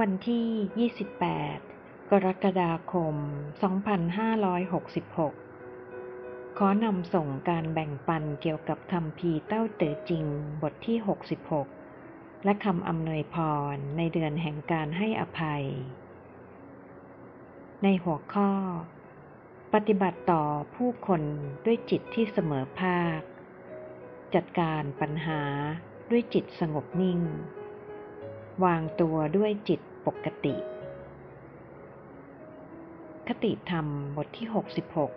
วันที่ 28 กรกฎาคม 2566 ขอนำส่งการแบ่งปันเกี่ยวกับคำพีเต้าเต๋อจริง บทที่ 66 และคำอำนวยพรในเดือนแห่งการให้อภัย ในหัวข้อ ปฏิบัติต่อผู้คนด้วยจิตที่เสมอภาค จัดการปัญหาด้วยจิตสงบนิ่งวางตัวด้วยจิต ปกติ คติธรรมบทที่ 66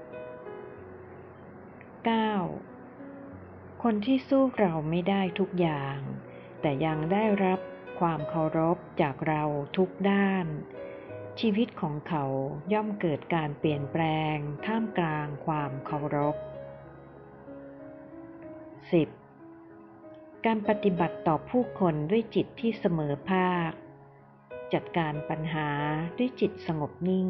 9. คนที่สู้เราไม่ได้ทุกอย่าง แต่ยังได้รับความเคารพจากเราทุกด้าน ชีวิตของเขาย่อมเกิดการเปลี่ยนแปลงท่ามกลางความเคารพ 10. การปฏิบัติต่อผู้คนด้วยจิตที่เสมอภาค จัดการปัญหาด้วยจิตสงบนิ่ง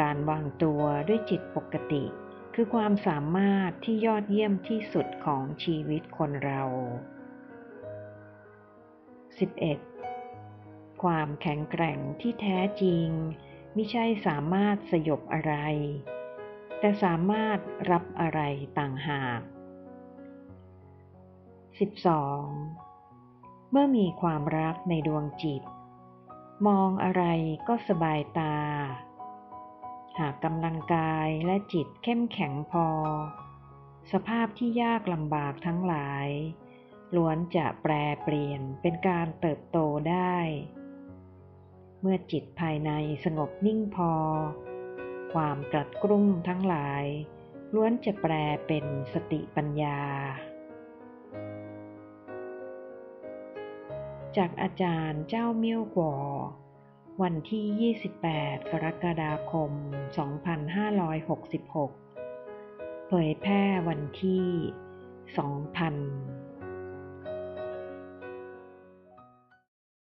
การวางตัวด้วยจิตปกติ คือความสามารถที่ยอดเยี่ยมที่สุดของชีวิตคนเรา 11. ความแข็งแกร่งที่แท้จริงไม่ใช่สามารถสยบอะไร แต่สามารถรับอะไรต่างหาก 12. เมื่อมีความรักในดวงจิต มองอะไรก็สบายตา หากกำลังกายและจิตเข้มแข็งพอ สภาพที่ยากลำบากทั้งหลาย ล้วนจะแปรเปลี่ยนเป็นการเติบโตได้ เมื่อจิตภายในสงบนิ่งพอ ความกรัดกรุ่มทั้งหลาย ล้วนจะแปลเป็นสติปัญญา จากอาจารย์เจ้าเมี่ยวกวอวันที่ 28 กรกฎาคม 2566 เผยแพร่วันที่ 2000